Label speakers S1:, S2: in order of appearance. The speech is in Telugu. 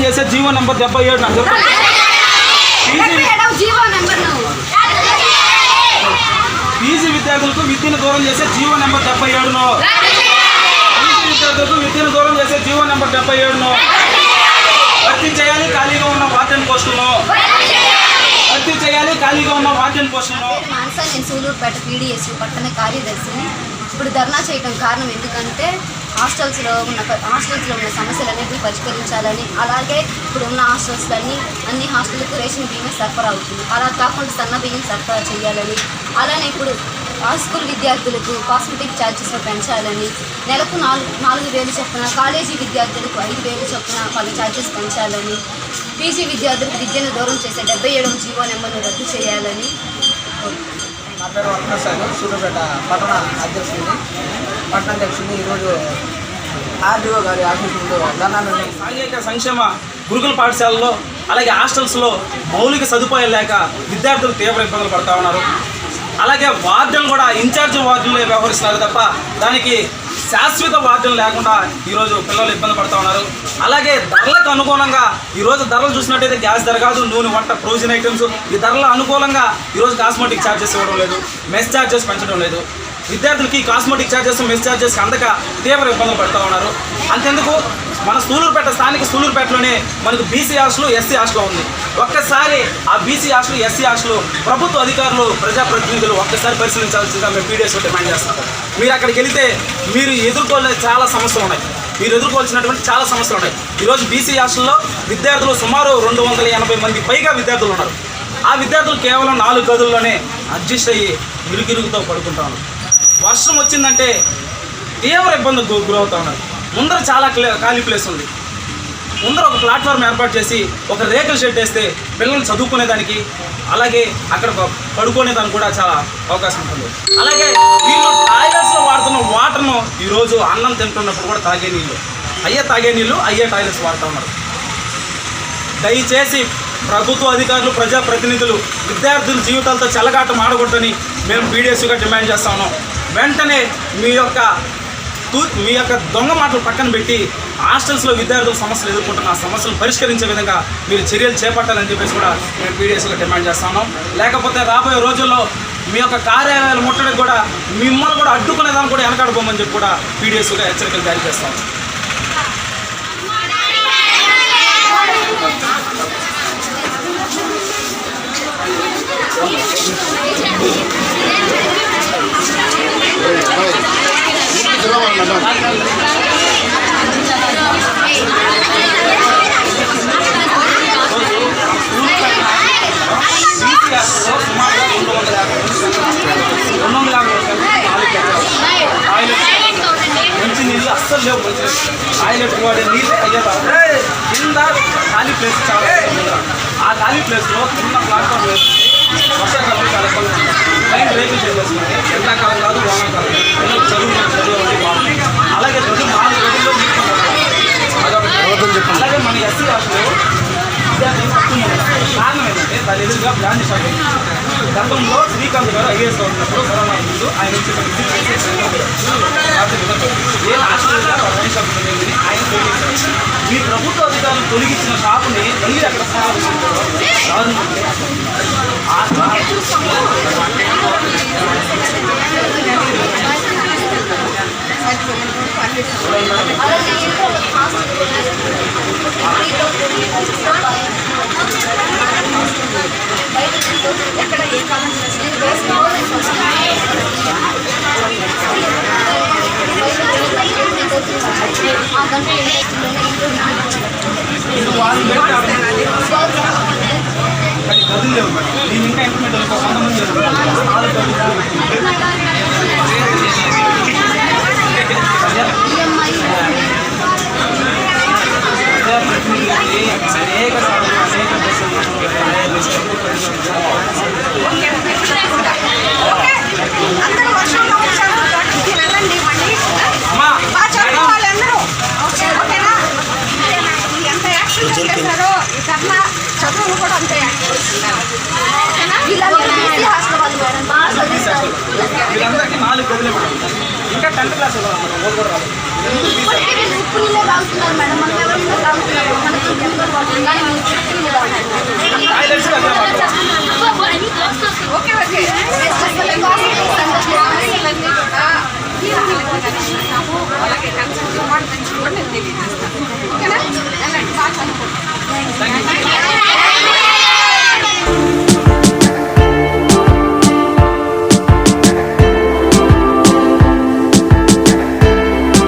S1: చేసే జీవో నెంబర్ డెబ్బై ఏడు నాకు పీజీ విద్యార్థులకు విద్యను దూరం చేసే జీవో నెంబర్ డెబ్బై ఏడును పీజీ విద్యార్థులకు విద్యను దూరం చేసే జీవో నెంబర్ డెబ్బై ఏడును భర్తీ చేయాలి ఖాళీగా ఉన్న వార్డెన్ పోస్టులను భర్తీ చేయాలి ఖాళీగా ఉన్న వార్డెన్ పోస్టులను
S2: మానసా నేను సూలూరుపేట పీడిఎస్ పట్టణ కార్యదర్శిని. ఇప్పుడు ధర్నా చేయడం కారణం ఎందుకంటే హాస్టల్స్లో ఉన్న హాస్టల్స్లో ఉన్న సమస్యలన్నిటిని పరిష్కరించాలని అలాగే ఇప్పుడు ఉన్న హాస్టల్స్లన్నీ అన్ని హాస్టల్కు రేషన్ బియ్యమే సరఫరా అవుతుంది. అలా కాకుండా సన్న బియ్యం సరఫరా చేయాలని అలానే ఇప్పుడు హాస్కూల్ విద్యార్థులకు కాస్మెటిక్ ఛార్జెస్ పెంచాలని నెలకు నాలుగు నాలుగు వేలు చొప్పున కాలేజీ విద్యార్థులకు ఐదు వేలు చొప్పున వాళ్ళ ఛార్జెస్ పెంచాలని పీజీ విద్యార్థులకు విద్యను దూరం చేసే డెబ్బై ఏడవ జీవో నెంబర్ను రద్దు చేయాలని
S3: నా పేరు సూర్యపేట పట్టణ అధ్యక్షుడిని. పట్టణ అధ్యక్షుడిని ఈరోజు ఆర్డీఓ గారి ఆఫీసులో ధర్నాను
S1: సాంఘిక సంక్షేమ గురుకుల పాఠశాలలో అలాగే హాస్టల్స్లో మౌలిక సదుపాయాలు లేక విద్యార్థులు తీవ్ర ఇబ్బందులు పడతా ఉన్నారు. అలాగే వార్డెన్ కూడా ఇన్ఛార్జ్ వార్డులే వ్యవహరిస్తున్నారు తప్ప దానికి శాశ్వత వార్డెన్ లేకుండా ఈరోజు పిల్లలు ఇబ్బంది పడతా ఉన్నారు. అలాగే ధరలకు అనుగుణంగా ఈరోజు ధరలు చూసినట్టయితే గ్యాస్ ధర కాదు నూనె వంట ప్రొవిజన్ ఐటమ్స్ ఈ ధరల అనుకూలంగా ఈరోజు కాస్మెటిక్ ఛార్జెస్ ఇవ్వడం లేదు మెస్ ఛార్జెస్ పెంచడం లేదు. విద్యార్థులకి కాస్మెటిక్ ఛార్జెస్ మెస్ ఛార్జెస్ అందక తీవ్ర ఇబ్బందులు పడుతూ ఉన్నారు. అంతెందుకు? మన సూలూరుపేట స్థానిక సూలూరుపేటలోనే మనకు బీసీ హాస్టల్ ఎస్సీ హాస్టల్ ఉంది. ఒక్కసారి ఆ బీసీ హాస్టల్ ఎస్సీ హాస్టల్ ప్రభుత్వ అధికారులు ప్రజాప్రతినిధులు ఒక్కసారి పరిశీలించాల్సిందిగా మేము పీడిఎస్ డిమాండ్ చేస్తాం. మీరు అక్కడికి వెళితే మీరు ఎదుర్కోలే చాలా సమస్యలు ఉన్నాయి. మీరు ఎదుర్కోవాల్సినటువంటి చాలా సమస్యలు ఉన్నాయి. ఈరోజు బీసీ హాస్టల్లో విద్యార్థులు సుమారు రెండు వందల ఎనభై మంది పైగా విద్యార్థులు ఉన్నారు. ఆ విద్యార్థులు కేవలం నాలుగు గదుల్లోనే అడ్జస్ట్ అయ్యి ఇరుకిరుగుతో పడుకుంటా ఉన్నారు. వర్షం వచ్చిందంటే తీవ్ర ఇబ్బందులకు గురవుతా ఉన్నారు. ముందర చాలా క్లే- ఖాళీ ప్లేస్ ఉంది. ముందర ఒక ప్లాట్ఫామ్ ఏర్పాటు చేసి ఒక రేకుల షెడ్ వేస్తే పిల్లల్ని చదువుకునేదానికి అలాగే అక్కడ పడుకునేదానికి కూడా చాలా అవకాశం ఉంటుంది. అలాగే వీళ్ళు టాయిలెట్స్లో వాడుతున్న వాటర్ను ఈరోజు అన్నం తింటున్నప్పుడు కూడా తాగే నీళ్ళు. అయ్యే తాగే నీళ్ళు అయ్యే టాయిలెట్స్ వాడుతూ ఉన్నారు. దయచేసి ప్రభుత్వ అధికారులు ప్రజాప్రతినిధులు విద్యార్థుల జీవితాలతో చెలగాటం ఆడకూడదని మేము పీడిఎస్గా డిమాండ్ చేస్తా ఉన్నాం. వెంటనే మీ యొక్క తూ మీ యొక్క దొంగ మాటలు పక్కన పెట్టి హాస్టల్స్లో విద్యార్థుల సమస్యలు ఎదుర్కొంటున్న సమస్యలు పరిష్కరించే విధంగా మీరు చర్యలు చేపట్టాలని చెప్పేసి కూడా మేము పీడిఎస్లో డిమాండ్ చేస్తాను లేకపోతే రాబోయే రోజుల్లో మీ యొక్క కార్యాలయాలు ముట్టడికి కూడా మిమ్మల్ని కూడా అడ్డుకునేదాన్ని కూడా వెనకాడబోమని చెప్పి కూడా పీడిఎస్గా హెచ్చరికలు జారీ చేస్తాం. సుమారుగా మంచి నీళ్ళు అస్సలు లేవు మంచి టాయిలెట్ వాడే నీళ్ళు అయ్యేదా కింద ఖాళీ ప్లేస్ చాలా ఆ ఖాళీ ప్లేస్లో కింద ప్లాట్ఫామ్ వేసి వర్షాకాలం చాలా ఇబ్బంది ఉంది. పైన రేకులు చేసేసుకుంటే ఎండాకాలం కాదు వానాకాలం పిల్లలు చదువు చదివే బాగుంది అలాగే ప్రతి నాలుగు రోజుల్లో నీళ్ళు అదొకటి. అలాగే మన ఎస్సీ హాస్టల్లో విద్యార్థులు తక్కువ మంది ఉన్నారు. కారణం ఏంటంటే దాని ఎదురుగా గతంలో శ్రీకాంత్ గారు ఐఏఎస్ ఉన్నప్పుడు కరోనా ముందు ఆయన వచ్చి ఏ హాస్టల్ గారు ఆయన మీ ప్రభుత్వ అధికారులు తొలగించిన షాపుని మళ్ళీ అక్కడ స్థాపించారు దారుణం. వీళ్ళందరికీ నాలుగు గదులు ఇంకా టెన్త్ క్లాస్
S4: ఓకే ఓకే అలాగే కన్సల్ట్ కూడా నేను తెలియజేస్తాను ఓకేనా బాగా చదువుకోండి